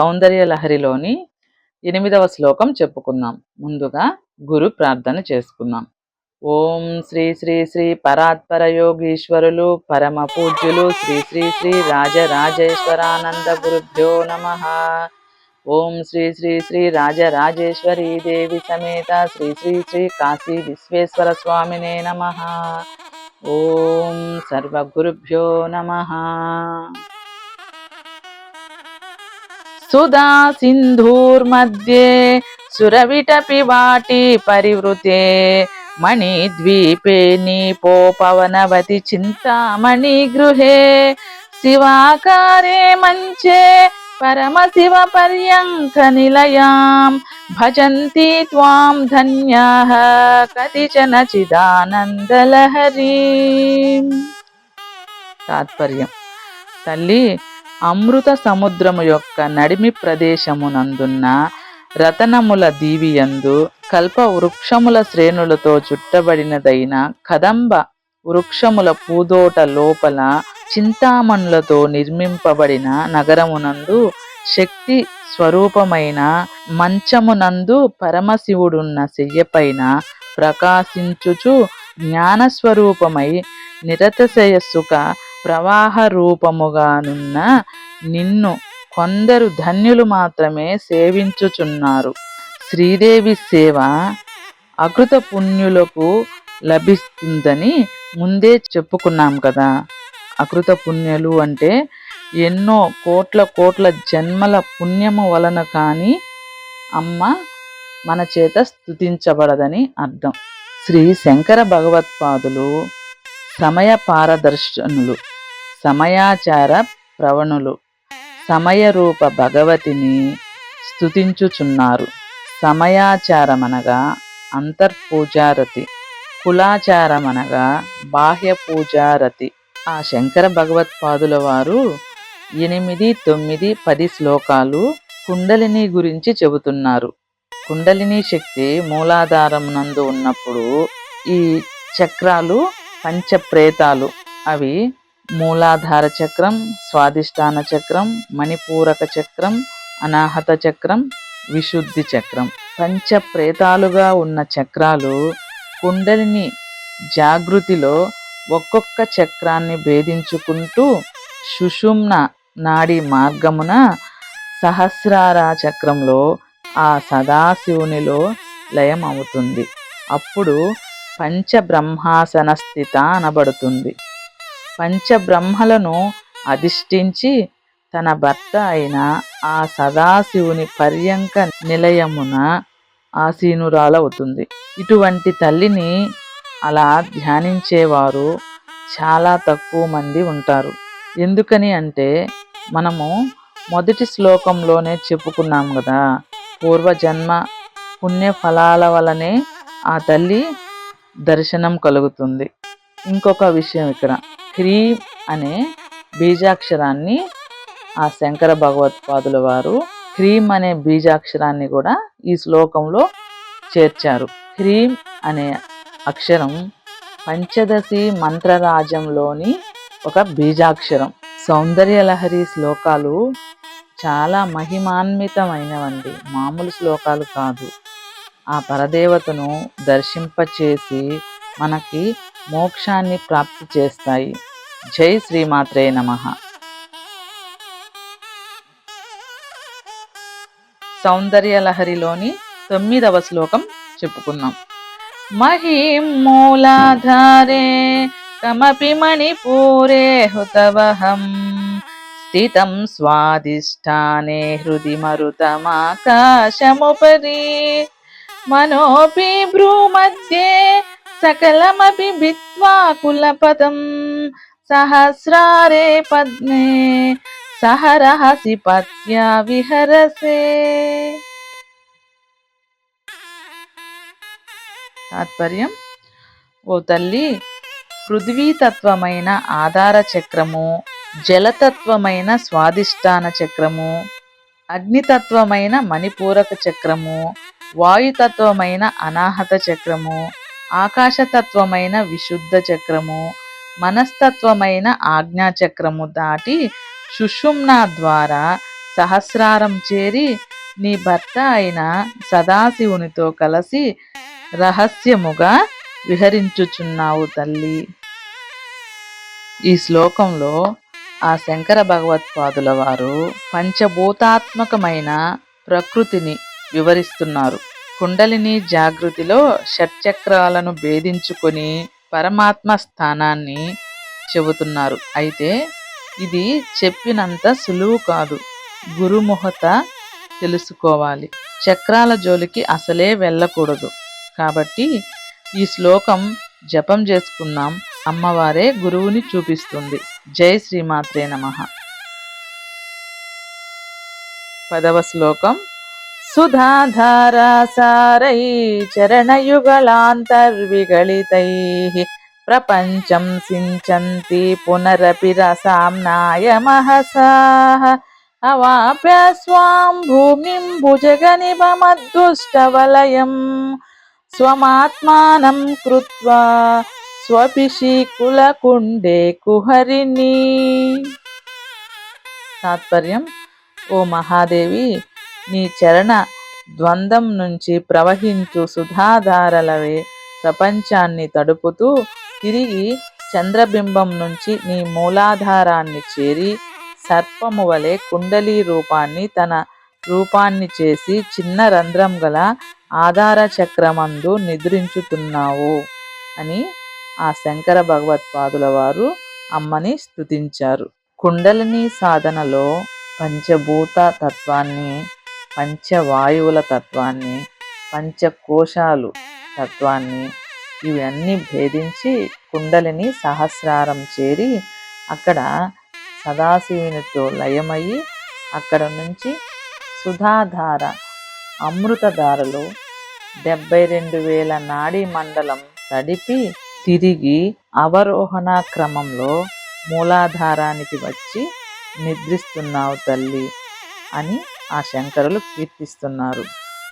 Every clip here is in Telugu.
సౌందర్య లహరిలోని ఎనిమిదవ శ్లోకం చెప్పుకుందాం. ముందుగా గురు ప్రార్థన చేసుకుందాం. ఓం శ్రీ శ్రీ శ్రీ పరాత్పర యోగీశ్వరులు పరమ పూజ్యులు శ్రీ శ్రీ శ్రీ రాజరాజేశ్వరానంద గురుభ్యో నమ. ఓం శ్రీ శ్రీ శ్రీ రాజరాజేశ్వరీ దేవి సమేత శ్రీ శ్రీ శ్రీ కాశీ విశ్వేశ్వర స్వామినే నమ. ఓం సర్వగురుభ్యో నమ. సుధా సింధూర్मध्ये सुरविटपिवाटी परिवृते मणिद्वीपे नीपोपवनवति चिन्तामणिगृहे शिवाकारे मञ्चे परमशिवपर्यङ्कनिलयां भजन्ति त्वां धन्याः कतिचन चिदानन्दलहरीं तात्पर्यं तल्ली అమృత సముద్రము యొక్క నడిమి ప్రదేశమునందున్న రతనముల దీవియందు కల్ప వృక్షముల శ్రేణులతో చుట్టబడినదైన కదంబ వృక్షముల పూదోట లోపల చింతామణులతో నిర్మింపబడిన నగరమునందు శక్తి స్వరూపమైన మంచమునందు పరమశివుడున్న శయ్యపైన ప్రకాశించుచు జ్ఞానస్వరూపమై నిరతశయస్సుక ప్రవాహ రూపముగానున్న నిన్ను కొందరు ధన్యులు మాత్రమే సేవించుచున్నారు. శ్రీదేవి సేవ అకృత పుణ్యులకు లభిస్తుందని ముందే చెప్పుకున్నాం కదా. అకృత పుణ్యలు అంటే ఎన్నో కోట్ల కోట్ల జన్మల పుణ్యము వలన కానీ అమ్మ మన చేత స్థుతించబడదని అర్థం. శ్రీ శంకర భగవత్పాదులు సమయ పారదర్శనులు. సమయాచార ప్రవణులు. సమయరూప భగవతిని స్థుతించుచున్నారు సమయాచారమనగా అంతర్పూజారతి కులాచారమనగా బాహ్య పూజారతి ఆ శంకర భగవత్పాదుల వారు ఎనిమిది తొమ్మిది పది శ్లోకాలు కుండలిని గురించి చెబుతున్నారు. కుండలిని శక్తి మూలాధారం నందు ఉన్నప్పుడు ఈ చక్రాలు పంచప్రేతాలు. అవి మూలాధార చక్రం స్వాదిష్టాన చక్రం మణిపూరక చక్రం అనాహత చక్రం విశుద్ధి చక్రం. పంచ ప్రేతాలుగా ఉన్న చక్రాలు కుండలిని జాగృతిలో ఒక్కొక్క చక్రాన్ని భేదించుకుంటూ సుషుమ్న నాడి మార్గమున సహస్రార చక్రంలో ఆ సదాశివునిలో లయం అవుతుంది అప్పుడు పంచబ్రహ్మాసన స్థిత అనబడుతుంది. పంచబ్రహ్మలను అధిష్ఠించి తన భర్త అయిన ఆ సదాశివుని పర్యంక నిలయమున ఆసీనురాలవుతుంది. ఇటువంటి తల్లిని అలా ధ్యానించేవారు చాలా తక్కువ మంది ఉంటారు. ఎందుకని అంటే మనము మొదటి శ్లోకంలోనే చెప్పుకున్నాం కదా పూర్వజన్మ పుణ్య ఫలాల వలనే ఆ తల్లి దర్శనం కలుగుతుంది. ఇంకొక విషయం ఇక్కడ. హ్రీం అనే బీజాక్షరాన్ని ఆ శంకర భగవత్పాదుల వారు హ్రీం అనే బీజాక్షరాన్ని కూడా ఈ శ్లోకంలో చేర్చారు. హ్రీం అనే అక్షరం పంచదశి మంత్రరాజంలోని ఒక బీజాక్షరం. సౌందర్యలహరి శ్లోకాలు చాలా మహిమాన్వితమైనవండి. మామూలు శ్లోకాలు కాదు. ఆ పరదేవతను దర్శింపచేసి మనకి మోక్షాన్ని ప్రాప్తి చేస్తాయి. జై శ్రీమాత్రే నమ. సౌందర్యలహరిలోని తొమ్మిదవ శ్లోకం చెప్పుకున్నాం మహిం మూలాధారే కమపి మణిపూరే హుతవహం. స్థితం స్వాదిష్టానే హృది మరుతమాకాశముపరి. మనోపి భ్రూమధ్యే సకలమపి భిత్వా కులపదం సహస్రారే పద్మే సహరహసి పత్యా విహరసే తాత్పర్యం ఓ తల్లి పృథ్వీతత్వమైన ఆధార చక్రము జలతత్వమైన స్వాదిష్టాన చక్రము అగ్నితత్వమైన మణిపూరక చక్రము వాయుతత్వమైన అనాహత చక్రము ఆకాశతత్వమైన విశుద్ధ చక్రము మనస్తత్వమైన ఆజ్ఞాచక్రము దాటి సుషుమ్న ద్వారా సహస్రారం చేరి నీ భర్త అయిన సదాశివునితో కలిసి రహస్యముగా విహరించుచున్నావు తల్లి. ఈ శ్లోకంలో ఆ శంకర భగవత్పాదుల వారు పంచభూతాత్మకమైన ప్రకృతిని వివరిస్తున్నారు. కుండలిని జాగృతిలో షట్చక్రాలను భేదించుకొని పరమాత్మ స్థానాన్ని చెబుతున్నారు. అయితే ఇది చెప్పినంత సులువు కాదు. గురుముహత తెలుసుకోవాలి. చక్రాల జోలికి అసలే వెళ్ళకూడదు. కాబట్టి ఈ శ్లోకం జపం చేసుకున్నాం అమ్మవారే గురువుని చూపిస్తుంది. జై శ్రీమాత్రే నమ. పదవ శ్లోకం. సుధాధారాసారై చరణయుగళాంతర్విగళితై ప్రపంచం సించంతి పునరపి రసాంనాయ మహసాః అవాప్య స్వాం భూమిం భుజగనిభమద్దుష్టవలయం స్వమాత్మానం కృత్వా స్వపిశీకులకుండే కుహరిణి. తాత్పర్యం ఓ మహాదేవి నీ చరణ ద్వంద్వం నుంచి ప్రవహించు సుధాధారలవే. ప్రపంచాన్ని తడుపుతూ తిరిగి చంద్రబింబం నుంచి నీ మూలాధారాన్ని చేరి సర్పము వలె కుండలీ రూపాన్ని తన రూపాన్ని చేసి చిన్న రంధ్రం గల ఆధార చక్రమందు నిద్రించుతున్నావు అని ఆ శంకర భగవత్పాదుల వారు అమ్మని స్తుతించారు. కుండలిని సాధనలో పంచభూత తత్వాన్ని పంచవాయువుల తత్వాన్ని పంచకోశాలు తత్వాన్ని ఇవన్నీ భేదించి కుండలిని సహస్రారం చేరి అక్కడ సదాశివునితో లయమయ్యి అక్కడ నుంచి సుధాధార అమృతధారలో డెబ్బై రెండు వేల నాడీ మండలం తడిపి తిరిగి అవరోహణ క్రమంలో మూలాధారానికి వచ్చి నిద్రిస్తున్నావు తల్లి అని ఆ శంకరులు కీర్తిస్తున్నారు.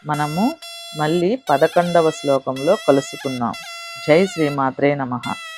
మనము మళ్ళీ పదకొండవ శ్లోకంలో కలుసుకున్నాం జై శ్రీమాత్రే నమః.